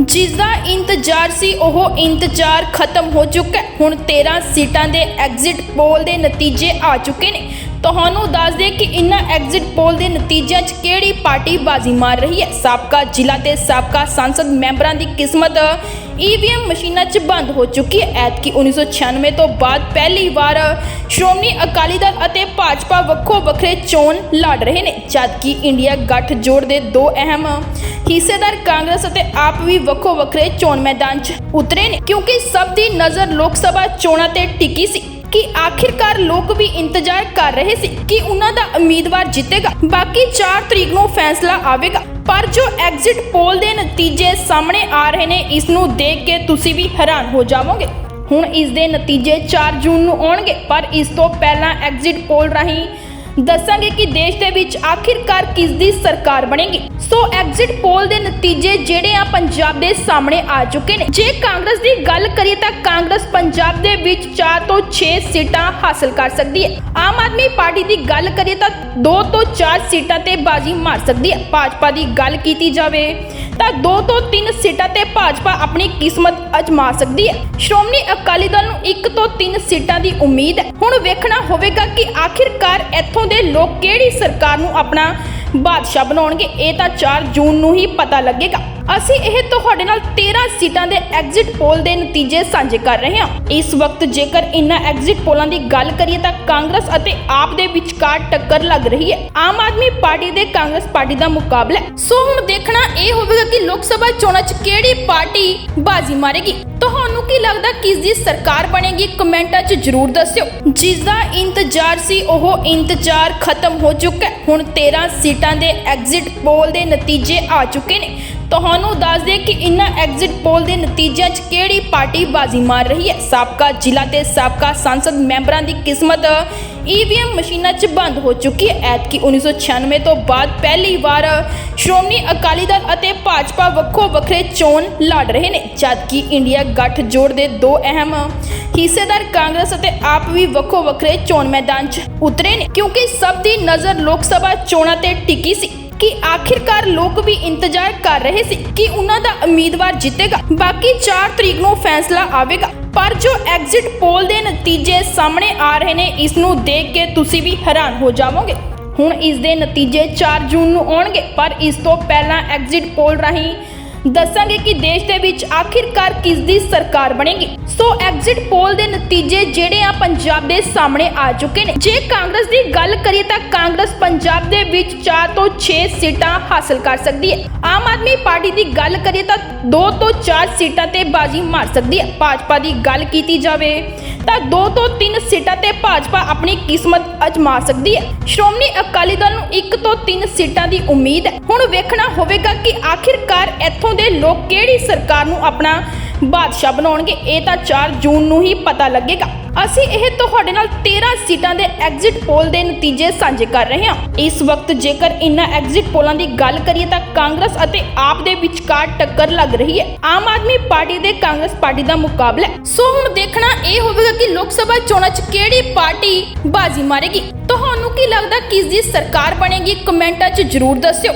ਜਿਸ ਦਾ ਇੰਤਜ਼ਾਰ ਸੀ, ਉਹ ਇੰਤਜ਼ਾਰ ਖਤਮ ਹੋ ਚੁੱਕਾ ਹੁਣ 13 ਸੀਟਾਂ ਦੇ ਐਗਜ਼ਿਟ ਪੋਲ ਦੇ ਨਤੀਜੇ ਆ ਚੁੱਕੇ ਨੇ। ਤੁਹਾਨੂੰ ਦੱਸ ਦੇ ਕਿ ਇਨ੍ਹਾਂ ਐਗਜ਼ਿਟ ਪੋਲ ਦੇ ਨਤੀਜਿਆਂ 'ਚ ਕਿਹੜੀ ਪਾਰਟੀ ਬਾਜ਼ੀ ਮਾਰ ਰਹੀ ਹੈ? ਸਾਬਕਾ ਜ਼ਿਲ੍ਹਾ ਤੇ ਸਾਬਕਾ ਸੰਸਦ ਮੈਂਬਰਾਂ ਦੀ ਕਿਸਮਤ ਈਵੀਐਮ ਮਸ਼ੀਨਾਂ 'ਚ ਬੰਦ ਹੋ ਚੁੱਕੀ ਹੈ। ਐਤਕੀ 1996 ਤੋਂ ਬਾਅਦ ਪਹਿਲੀ ਵਾਰ ਸ਼੍ਰੋਮਣੀ ਅਕਾਲੀ ਦਲ ਅਤੇ ਭਾਜਪਾ ਵੱਖੋ ਵੱਖਰੇ ਚੋਣ ਲੜ ਰਹੇ ਨੇ। ਜਦਕਿ ਇੰਡੀਆ ਗੱਠ ਜੋੜ ਦੇ ਦੋ ਅਹਿਮ ਹਿੱਸੇਦਾਰ ਕਾਂਗਰਸ ਅਤੇ ਆਪ ਵੀ ਵੱਖੋ ਵੱਖਰੇ ਚੋਣ ਮੈਦਾਨ 'ਚ ਉਤਰੇ ਨੇ। ਕਿਉਂਕਿ ਸਭ ਦੀ ਨਜ਼ਰ ਲੋਕ ਸਭਾ ਚੋਣਾਂ ਤੇ ਟਿਕੀ ਸੀ। ਕਿ ਆਖਿਰਕਾਰ ਲੋਕ ਵੀ ਇੰਤਜ਼ਾਰ ਕਰ ਰਹੇ ਸੀ ਕਿ ਉਹਨਾਂ ਦਾ ਉਮੀਦਵਾਰ ਜਿੱਤੇਗਾ। ਬਾਕੀ 4 ਤਰੀਕ ਨੂੰ ਫੈਸਲਾ ਆਵੇਗਾ। ਪਰ ਜੋ ਐਗਜ਼ਿਟ ਪੋਲ ਦੇ ਨਤੀਜੇ ਸਾਹਮਣੇ ਆ ਰਹੇ ਨੇ, ਇਸ ਨੂੰ ਦੇਖ ਕੇ ਤੁਸੀਂ ਵੀ ਹੈਰਾਨ ਹੋ ਜਾਵੋਗੇ। ਹੁਣ ਇਸ ਦੇ ਨਤੀਜੇ 4 ਜੂਨ ਨੂੰ ਆਉਣਗੇ, ਪਰ ਇਸ ਤੋਂ ਪਹਿਲਾਂ ਐਗਜ਼ਿਟ ਪੋਲ ਰਾਹੀਂ ਦੱਸਾਂਗੇ ਕਿ ਦੇਸ਼ ਦੇ ਵਿੱਚ ਆਖਿਰਕਾਰ ਕਿਸ ਦੀ ਸਰਕਾਰ ਬਣੇਗੀ? ਸੋ ਐਗਜ਼ਿਟ ਪੋਲ ਦੇ ਨਤੀਜੇ ਜਿਹੜੇ ਆ ਪੰਜਾਬ ਦੇ ਸਾਹਮਣੇ ਆ ਚੁੱਕੇ ਨੇ। ਜੇ ਕਾਂਗਰਸ ਦੀ ਗੱਲ ਕਰੀਏ ਤਾਂ ਕਾਂਗਰਸ ਪੰਜਾਬ ਦੇ ਵਿੱਚ 4 ਤੋਂ 6 ਸੀਟਾਂ ਹਾਸਲ ਕਰ ਸਕਦੀ ਹੈ। ਆਮ ਆਦਮੀ ਪਾਰਟੀ ਦੀ ਗੱਲ ਕਰੀਏ ਤਾਂ 2 ਤੋਂ 4 ਸੀਟਾਂ ਤੇ ਬਾਜੀ ਮਾਰ ਸਕਦੀ ਹੈ। ਭਾਜਪਾ ਦੀ ਗੱਲ ਕੀਤੀ ਜਾਵੇ ਤਾਂ 2 ਤੋਂ 3 ਸੀਟਾਂ ਤੇ ਭਾਜਪਾ ਆਪਣੀ ਕਿਸਮਤ ਅਜਮਾ ਸਕਦੀ ਹੈ। ਸ਼੍ਰੋਮਣੀ ਅਕਾਲੀ ਦਲ ਨੂੰ 1 ਤੋਂ 3 ਸੀਟਾਂ ਦੀ ਉਮੀਦ ਹੈ। ਹੁਣ ਵੇਖਣਾ ਹੋਵੇਗਾ ਕਿ ਆਖਿਰਕਾਰ ਇੱਥੋਂ ਦੇ ਲੋਕ ਕਿਹੜੀ ਸਰਕਾਰ ਨੂੰ ਆਪਣਾ ਬਾਦਸ਼ਾਹ ਬਣਾਉਣਗੇ? ਇਹ ਤਾਂ 4 ਜੂਨ ਨੂੰ ਹੀ ਪਤਾ ਲੱਗੇਗਾ। ਅਸੀਂ ਇਹ ਤੁਹਾਡੇ ਨਾਲ 13 ਸੀਟਾਂ ਦੇ ਐਗਜ਼ਿਟ ਪੋਲ ਦੇ ਨਤੀਜੇ ਸਾਂਝੇ ਕਰ ਰਹੇ ਹਾਂ। ਇਸ ਵਕਤ ਜੇਕਰ ਇਨ੍ਹਾਂ ਐਗਜ਼ਿਟ ਪੋਲਾਂ ਦੀ ਗੱਲ ਕਰੀਏ ਤਾਂ ਕਾਂਗਰਸ ਅਤੇ ਆਪ ਦੇ ਵਿਚਕਾਰ ਟੱਕਰ ਲੱਗ ਰਹੀ ਹੈ। ਆਮ ਆਦਮੀ ਪਾਰਟੀ ਦੇ ਕਾਂਗਰਸ ਪਾਰਟੀ ਦਾ ਮੁਕਾਬਲਾ ਸੋ ਹੁਣ ਦੇਖਣਾ ਇਹ ਹੋਵੇਗਾ ਕਿ ਲੋਕ ਸਭਾ ਚੋਣਾਂ 'ਚ ਕਿਹੜੀ ਪਾਰਟੀ ਬਾਜ਼ੀ ਮਾਰੇਗੀ। ਕੀ ਲੱਗਦਾ ਕਿਸ ਦੀ ਸਰਕਾਰ ਬਣੇਗੀ? ਕਮੈਂਟਾਂ 'ਚ ਜਰੂਰ ਦੱਸਿਓ। ਜਿਸ ਦਾ ਇੰਤਜ਼ਾਰ ਸੀ, ਉਹ ਇੰਤਜ਼ਾਰ ਖਤਮ ਹੋ ਚੁੱਕਾ ਹੁਣ 13 ਸੀਟਾਂ ਦੇ ਐਗਜ਼ਿਟ ਪੋਲ ਦੇ ਨਤੀਜੇ ਆ ਚੁੱਕੇ ਨੇ। ਤੁਹਾਨੂੰ ਦੱਸ ਦੇ ਕਿ ਇਨ੍ਹਾਂ ਐਗਜ਼ਿਟ ਪੋਲ ਦੇ ਨਤੀਜਿਆਂ 'ਚ ਕਿਹੜੀ ਪਾਰਟੀ ਬਾਜ਼ੀ ਮਾਰ ਰਹੀ ਹੈ? ਸਾਬਕਾ ਜ਼ਿਲ੍ਹਾ ਤੇ ਸਾਬਕਾ ਸੰਸਦ ਮੈਂਬਰਾਂ ਦੀ ਕਿਸਮਤ ਈਵੀਐਮ ਮਸ਼ੀਨਾਂ 'ਚ ਬੰਦ ਹੋ ਚੁੱਕੀ ਹੈ। ਐਤਕੀ 1996 ਤੋਂ ਬਾਅਦ ਪਹਿਲੀ ਵਾਰ ਸ਼੍ਰੋਮਣੀ ਅਕਾਲੀ ਦਲ ਅਤੇ ਭਾਜਪਾ ਵੱਖੋ ਵੱਖਰੇ ਚੋਣ ਲੜ ਰਹੇ ਨੇ। ਜਦਕਿ ਇੰਡੀਆ ਗੱਠ ਜੋੜ ਦੇ ਦੋ ਅਹਿਮ ਹਿੱਸੇਦਾਰ ਕਾਂਗਰਸ ਅਤੇ ਆਪ ਵੀ ਵੱਖੋ ਵੱਖਰੇ ਚੋਣ ਮੈਦਾਨ 'ਚ ਉਤਰੇ ਨੇ। ਕਿਉਂਕਿ ਸਭ ਦੀ ਨਜ਼ਰ ਲੋਕ ਸਭਾ ਚੋਣਾਂ ਤੇ ਟਿਕੀ ਸੀ। ਕਿ ਆਖਿਰਕਾਰ ਲੋਕ ਵੀ ਇੰਤਜ਼ਾਰ ਕਰ ਰਹੇ ਸੀ ਕਿ ਉਹਨਾਂ ਦਾ ਉਮੀਦਵਾਰ ਜਿੱਤੇਗਾ। ਬਾਕੀ 4 ਤਰੀਕ ਨੂੰ ਫੈਸਲਾ ਆਵੇਗਾ, ਪਰ ਜੋ ਐਗਜ਼ਿਟ ਪੋਲ ਦੇ ਨਤੀਜੇ ਸਾਹਮਣੇ ਆ ਰਹੇ ਨੇ, ਇਸ ਨੂੰ ਦੇਖ ਕੇ ਤੁਸੀਂ ਵੀ ਹੈਰਾਨ ਹੋ ਜਾਵੋਗੇ। ਹੁਣ ਇਸ ਦੇ ਨਤੀਜੇ 4 ਜੂਨ ਨੂੰ ਆਉਣਗੇ, ਪਰ ਇਸ ਤੋਂ ਪਹਿਲਾਂ ਐਗਜ਼ਿਟ ਪੋਲ ਰਾਹੀਂ ਦੱਸਾਂਗੇ ਕਿ ਦੇਸ਼ ਦੇ ਵਿੱਚ ਆਖਿਰਕਾਰ ਕਿਸ ਦੀ ਸਰਕਾਰ ਬਣੇਗੀ। ਸੋ ਐਗਜ਼ਿਟ ਪੋਲ ਦੇ ਨਤੀਜੇ ਜਿਹੜੇ ਆ ਪੰਜਾਬ ਦੇ ਸਾਹਮਣੇ ਆ ਚੁੱਕੇ ਨੇ। ਜੇ ਕਾਂਗਰਸ ਦੀ ਗੱਲ ਕਰੀਏ ਤਾਂ ਕਾਂਗਰਸ ਪੰਜਾਬ ਦੇ ਵਿੱਚ 4 ਤੋਂ 6 ਸੀਟਾਂ ਹਾਸਲ ਕਰ ਸਕਦੀ ਹੈ। ਆਮ ਆਦਮੀ ਪਾਰਟੀ ਦੀ ਗੱਲ ਕਰੀਏ ਤਾਂ 2 ਤੋਂ 4 ਸੀਟਾਂ ਤੇ ਬਾਜੀ ਮਾਰ ਸਕਦੀ ਹੈ। ਭਾਜਪਾ ਦੀ ਗੱਲ ਕੀਤੀ ਜਾਵੇ ਤਾਂ 2 ਤੋਂ 3 ਸੀਟਾਂ ਤੇ ਭਾਜਪਾ ਆਪਣੀ ਕਿਸਮਤ ਅਜਮਾ ਸਕਦੀ ਹੈ। ਸ਼੍ਰੋਮਣੀ ਅਕਾਲੀ ਦਲ ਨੂੰ 1 ਤੋਂ 3 ਸੀਟਾਂ ਦੀ ਉਮੀਦ ਹੈ। ਹੁਣ ਵੇਖਣਾ ਹੋਵੇਗਾ ਕਿ ਆਖਿਰਕਾਰ ਇੱਥੋਂ ਦੇ ਲੋਕ ਕਿਹੜੀ ਸਰਕਾਰ ਨੂੰ ਆਪਣਾ ਬਾਦਸ਼ਾਹ ਬਣਾਉਣਗੇ, ਇਹ ਤਾਂ 4 ਜੂਨ ਨੂੰ ਹੀ ਪਤਾ ਲੱਗੇਗਾ। ਅਸੀਂ ਇਹ ਤੁਹਾਡੇ ਨਾਲ 13 ਸੀਟਾਂ ਦੇ ਐਗਜ਼ਿਟ ਪੋਲ ਦੇ ਨਤੀਜੇ ਸਾਂਝੇ ਕਰ ਰਹੇ ਹਾਂ। ਇਸ ਵਕਤ ਜੇਕਰ ਇਨ੍ਹਾਂ ਐਗਜ਼ਿਟ ਪੋਲਾਂ ਦੀ ਗੱਲ ਕਰੀਏ ਤਾਂ ਕਾਂਗਰਸ ਅਤੇ ਆਪ ਦੇ ਵਿਚਕਾਰ ਟੱਕਰ ਲੱਗ ਰਹੀ ਹੈ। ਆਮ ਆਦਮੀ ਪਾਰਟੀ ਦੇ ਕਾਂਗਰਸ ਪਾਰਟੀ ਦਾ ਮੁਕਾਬਲਾ ਸੋ ਹੁਣ ਦੇਖਣਾ ਇਹ ਹੋਵੇਗਾ ਕਿ ਲੋਕ ਸਭਾ ਚੋਣਾਂ 'ਚ ਕਿਹੜੀ ਪਾਰਟੀ ਬਾਜ਼ੀ ਮਾਰੇਗੀ। ਤੁਹਾਨੂੰ ਕੀ ਲੱਗਦਾ ਕਿਸ ਦੀ ਸਰਕਾਰ ਬਣੇਗੀ? ਕਮੈਂਟਾਂ 'ਚ ਜਰੂਰ ਦੱਸਿਓ।